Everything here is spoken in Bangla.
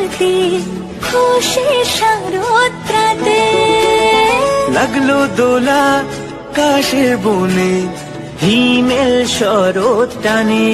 রাতে খুশি শারদ লাগল দোলা কাশে বনে হিমেল শরৎ টানে।